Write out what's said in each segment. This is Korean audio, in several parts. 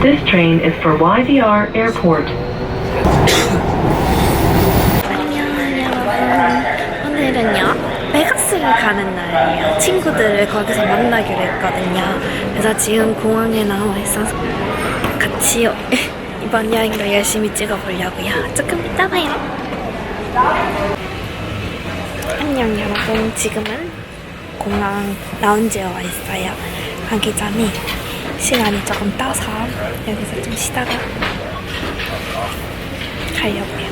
This train is for YVR Airport. 오늘은요 베가스를 가는 날이에요. 친구들을 거기서 만나기로 했거든요. 그래서 지금 공항에 나와 있어서 같이 이번 여행도 열심히 찍어보려고요. 조금 이따 봐요. 안녕 여러분. 지금은 공항 라운지에 와 있어요. 가기 전에 시간이 조금 떠서 여기서 좀 쉬다가 가려고요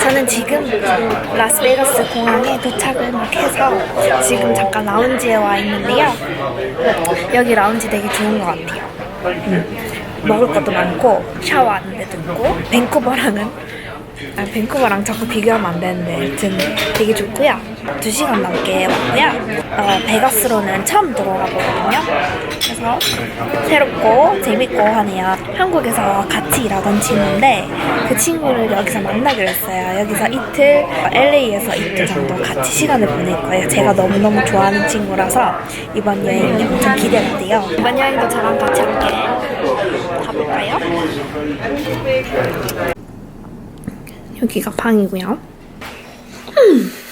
저는 지금 라스베가스 공항에 도착을 막 해서 지금 잠깐 라운지에 와 있는데요. 여기 라운지 되게 좋은 것 같아요. 음, 먹을 것도 많고 샤워하는 데도 있고 밴쿠버랑은 아, 밴쿠버랑 자꾸 비교하면 안 되는데 여튼 되게 좋고요. 2시간 넘게 왔고요. 어, 베가스로는 처음 들어가 보거든요. 그래서 새롭고 재밌고 하네요. 한국에서 같이 일하던 친구인데 그 친구를 여기서 만나기로 했어요. 여기서 이틀, LA에서 이틀 정도 같이 시간을 보낼 거예요. 제가 너무너무 좋아하는 친구라서 이번 여행이 엄청 기대가 돼요. 이번 여행도 저랑 같이 함께 가볼까요? 여기가 방이고요. 아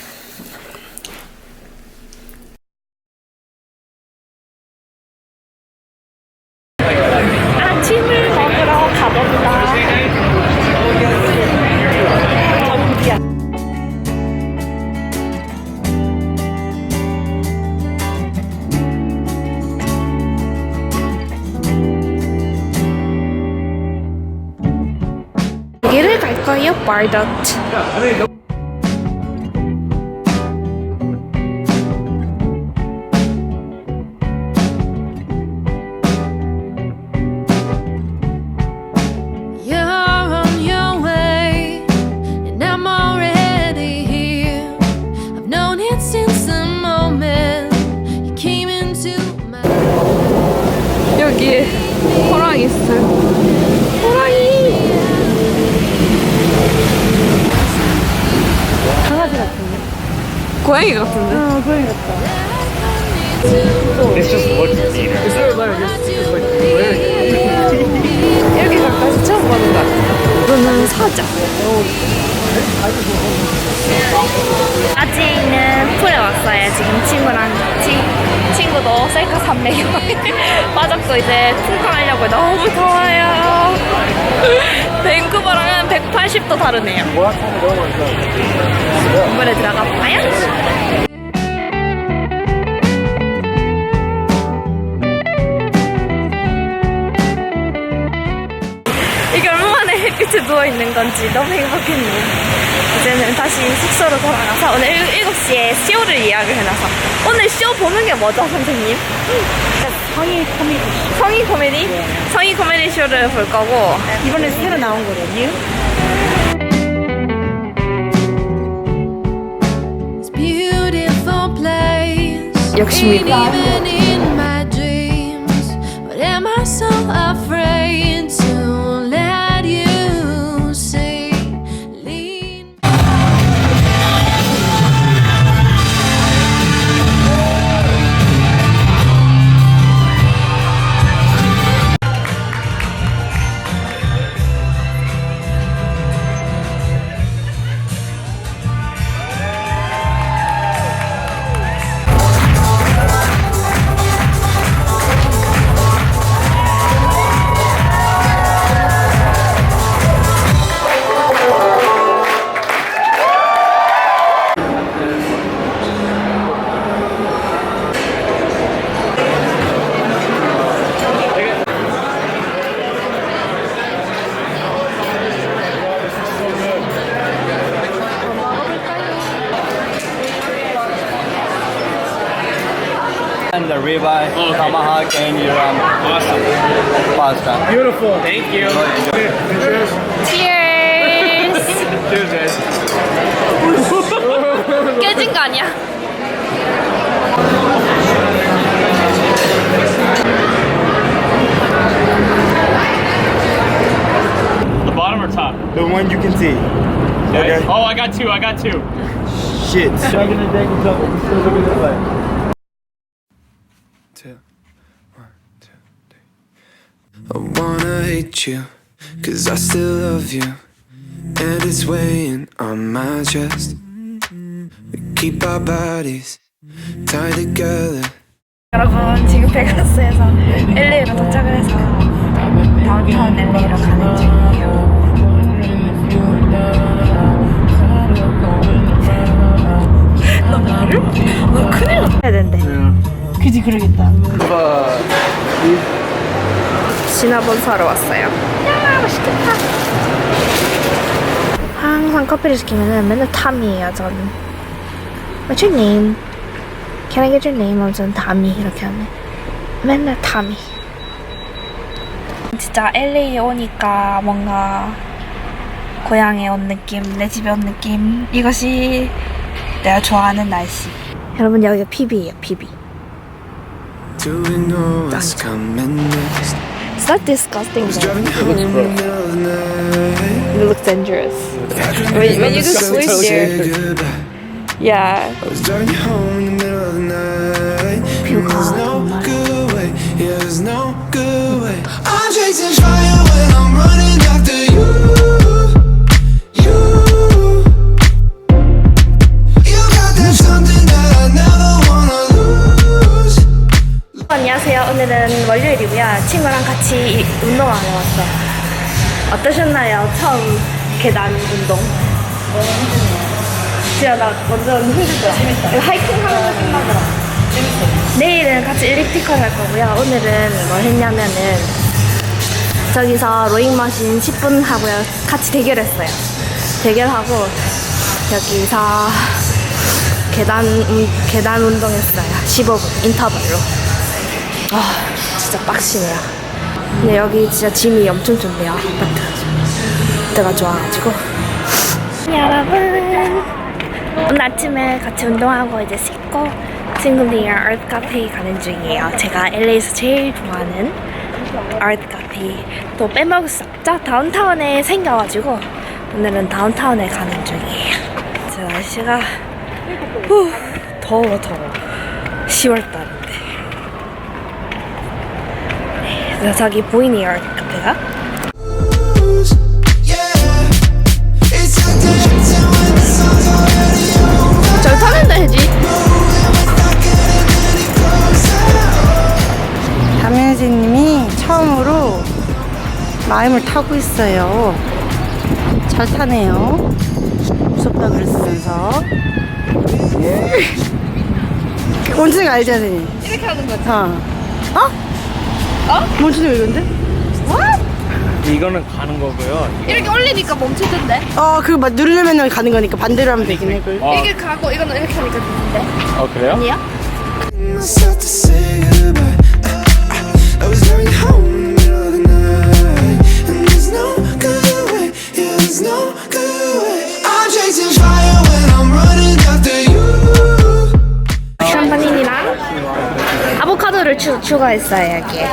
갈거 고양이 같은데. 어, 고양이 같다. This just looks meaner. 이렇게 가까이서 처음 보는 것 같아요. 이거는 사자. 아지에 있는 풀에 왔어요. 지금 친구랑 같이. 친구도 셀카 산맥에 빠졌고 이제 풍파하려고 너무 더워요. 밴쿠버랑은 180도 다르네요. 물에 들어가 볼까요? 햇빛에 누워있는 건지 너무 행복했네요. 이제는 다시 숙소로 돌아가서 오늘 7시에 쇼를 예약을 해놔서 오늘 쇼 보는 게 뭐죠, 선생님? 성의 코미디 성의 코미디? 성의 코미디 쇼를 볼 거고 이번에 새로 나온 거거든요. this beautiful place. 욕심이 Ain't and the ribeye, tomahawk, and your um, Awesome. pasta. Beautiful. Thank you. Cheers! Cheers, guys. 깨진 거 아니야? The bottom or top? The one you can see. Okay. Oh, I got two. I got two. Shit. I wanna hate you, cause I still love you. And it's weighing on my chest. We keep our bodies tied together. 여러분 지금 베가스에서 지나본 사러 왔어요. 야 맛있겠다. 항상 커피를 시키면은 맨날 탐이에요 저는. What's your name? Can I get your name? 하면 저는 담이 이렇게 하네. 맨날 담이. 진짜 LA에 오니까 뭔가 고향에 온 느낌, 내 집에 온 느낌. 이것이 내가 좋아하는 날씨. 여러분 여기가 PB예요, PB. Do we know what's coming next? It's not disgusting though. Driving home in the middle of the night. It looks dangerous. When, when you do So sleep say there. goodbye. Yeah. I was driving you home in the middle of the night. There's no good way, yeah, there's no good way. I'm chasing fire 처음 계단 운동? 진짜 나 완전 힘들더라. 하이킹 하는 느낌 나더라. 재밌어. 내일은 같이 엘리프티컬 할 거고요. 오늘은 뭘 했냐면은 저기서 로잉 머신 10분 하고요. 같이 대결했어요. 대결하고 여기서 계단 운- 계단 운동했어요. 15분 인터벌로. 아 진짜 빡시네요. 근데 여기 진짜 짐이 엄청 좋네요. 아파트. 때가 좋아가지고. 여러분 오늘 아침에 같이 운동하고 이제 씻고 친구들이랑 아트 카페 가는 중이에요. 제가 LA에서 제일 좋아하는 아트 카페 또 빼먹을 수 없죠. 다운타운에 생겨가지고 오늘은 다운타운에 가는 중이에요. 진짜 날씨가 후, 더워 더워 10월달인데 그래서 저기 보이네요 아트 카페가 마임을 타고 있어요. 잘 타네요. 무섭다 그랬으면서. 원숭이 알지, 선생님? 이렇게 하는 거지. 어. 어? 어? 원숭이 왜 이런데? 이거는 가는 거고요. 이렇게 올리니까 멈추던데 어, 그거 막 누르면 가는 거니까 반대로 하면 되긴 해. 그걸. 어, 이게 가고 이거는 이렇게 하니까 되는데 어 그래요? 아니야? myself to say goodbye. I was driving home 샴파닌이랑 아보카도를 추, 추가했어요 여기에.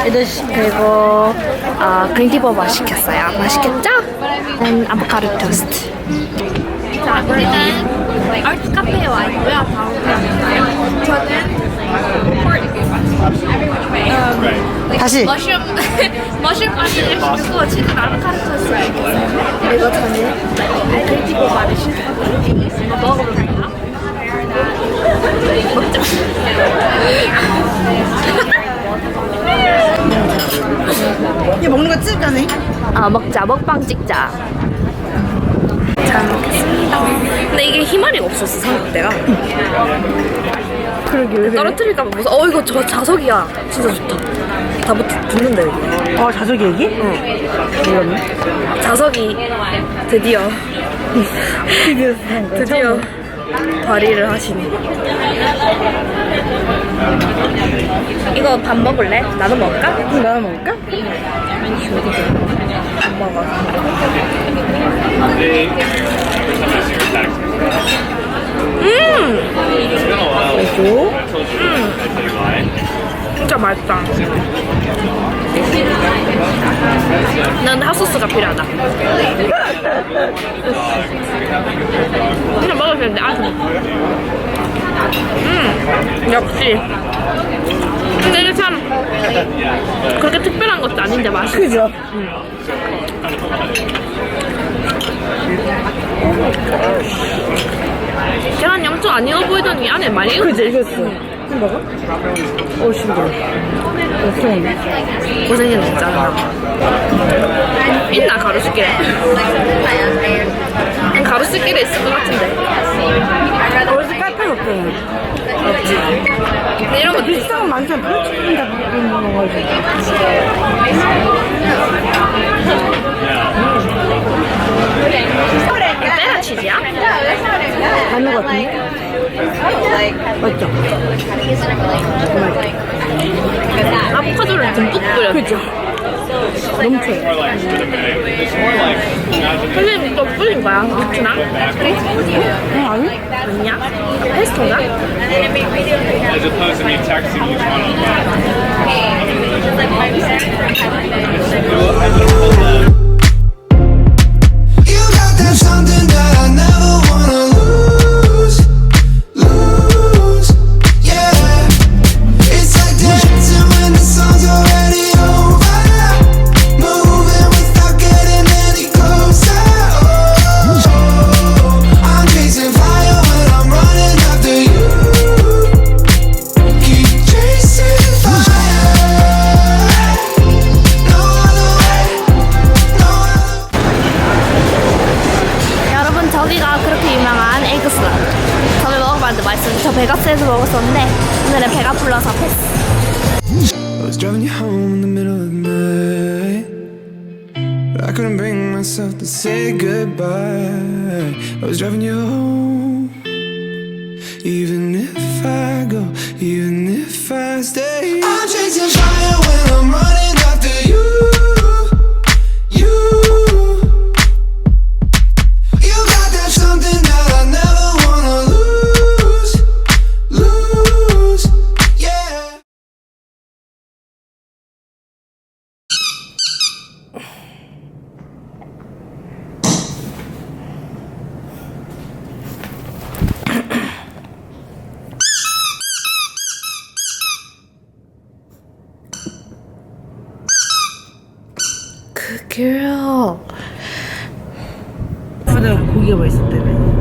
그리고 어, 그린티버버 시켰어요. 맛있겠죠? 음, 아보카도 토스트. 자 우리는 아트 카페에 와 있고요. 저는 다시. 머쉬룸 머쉬룸 파스를 시켰고 지금 아보카도 토스트 시켰어요? 그리고 저는 그린티버버를 시켰거든요 이거 먹어볼까요? 얘 먹는 거 찍가네. 아 먹자. 먹방 찍자. 잘 먹겠습니다. 근데 이게 희마리가 없었어 삼각대가 그러게, 왜? 떨어뜨릴까봐 무서워 어 이거 저 자석이야 진짜 좋다 다 붙, 붙는다 여기 어, 자석이 여기? 응. 몰랐네. 자석이 드디어 드디어 산 거야. 드디어 발휘를 하시네 이거 밥 먹을래? 나도 먹을까? 응, 나눠 먹을까? 안 먹어 진짜 맛있다 난 핫소스가 필요하다. 그냥 먹어도 되는데, 아, 음, 역시. 근데 이게 참, 그렇게 특별한 것도 아닌데 맛있어. 그죠? 계란이 엄청 안 익어 보이더니 안에 많이 익었지? 그지, 이겼어. 좀 먹어? 어, 좀. 고생이 진짜. 있나, 가로수길에? 응, 가로수길에 있을 것 같은데. 어디서 깔깔 없잖아. 없지. 이런 거 비싼 건 많잖아. 프렌치크림 다 먹어가지고. 때라 치즈야? 맞는 것 같은데? 맞죠? 아보카도를 듬뿍 뿌려. 그죠? 넘쳐요. 선생님 또 뿌린 거야? 미트나? 어, 아니? 아니야? 페스토인가? As opposed to me texting each one of 먹었었는데 오늘은 배가 불러서 패스 I was driving you home in the middle of the night. I couldn't bring myself to say goodbye. I was driving you home. Girl 바다가 고기가 맛있었다며.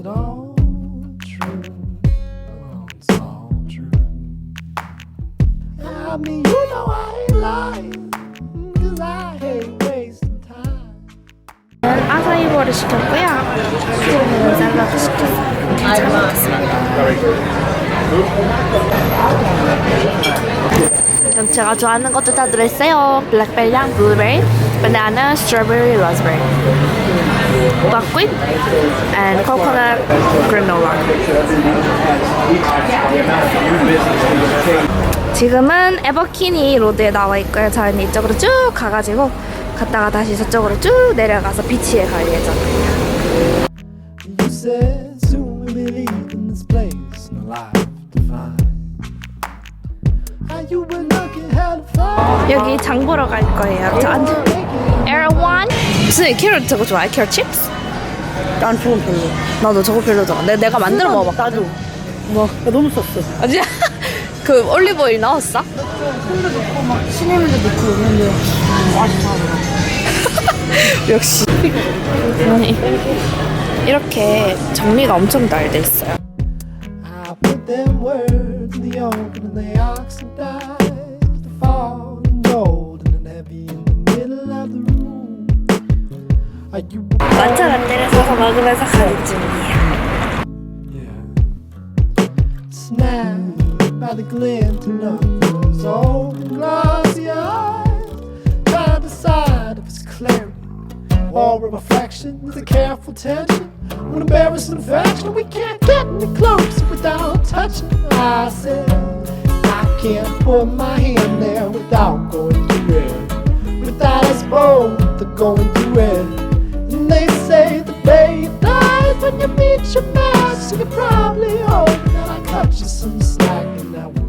It's all true, well, it's all true. I mean, you know I ain't lying. Cause I hate wasting time. 아사이버를 시켰고요 수제는 샐러드 시켰어요 잘 먹겠습니다 그럼 제가 좋아하는 것도 다 들어있어요 블랙베리랑 블루베리 바나나, 스트로베리, 라즈베리 buckwheat and coconut granola. 지금은 에버키니 로드에 나와 있고요. 저희는 이쪽으로 쭉 가가지고 갔다가 다시 저쪽으로 쭉 내려가서 비치에 갈 예정입니다 여기 장 보러 갈 거예요 저 안... 에어원 무슨 캐럿 저거 좋아해? 캐럿 칩스? 난 저건 별로. 나도 저거 별로 좋아 내, 내가 만들어 먹어봐 나도. 뭐, 나 너무 썼어. 아니야? 그 올리브 오일 넣었어? 시내면도 넣고 있는데. 역시 아니 이렇게 정리가 엄청 잘 돼 있어요 them words in the open and they oxidize to fall and golden and heavy in the middle of the room. Are you matcha 라떼를 사서 먹으면서 가는 중이에요 snapped by the glinting of those open glassy eyes? Trying to decide if it's clarity all a reflection with a careful tension. An embarrassing affection we can't get any closer without touching. I said, I can't put my hand there without going through it. Without us both going through it. And they say the day dies when you meet your match, so you probably hope that I cut you some slack and that we're.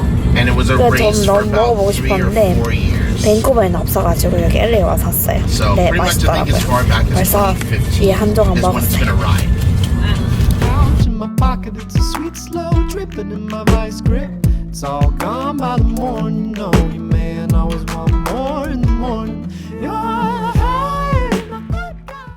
And it was a 그래서 for 너무 먹어보고 three or 싶었는데 four years. 밴쿠버에는 없어가지고 여기 LA 와서 샀어요 So 네 맛있더라고요 벌써 2015이한 조각 is when it's been a 먹었어요 my pocket, it's a sweet, slow dripping in my vice grip. It's all gone by the morning, you know you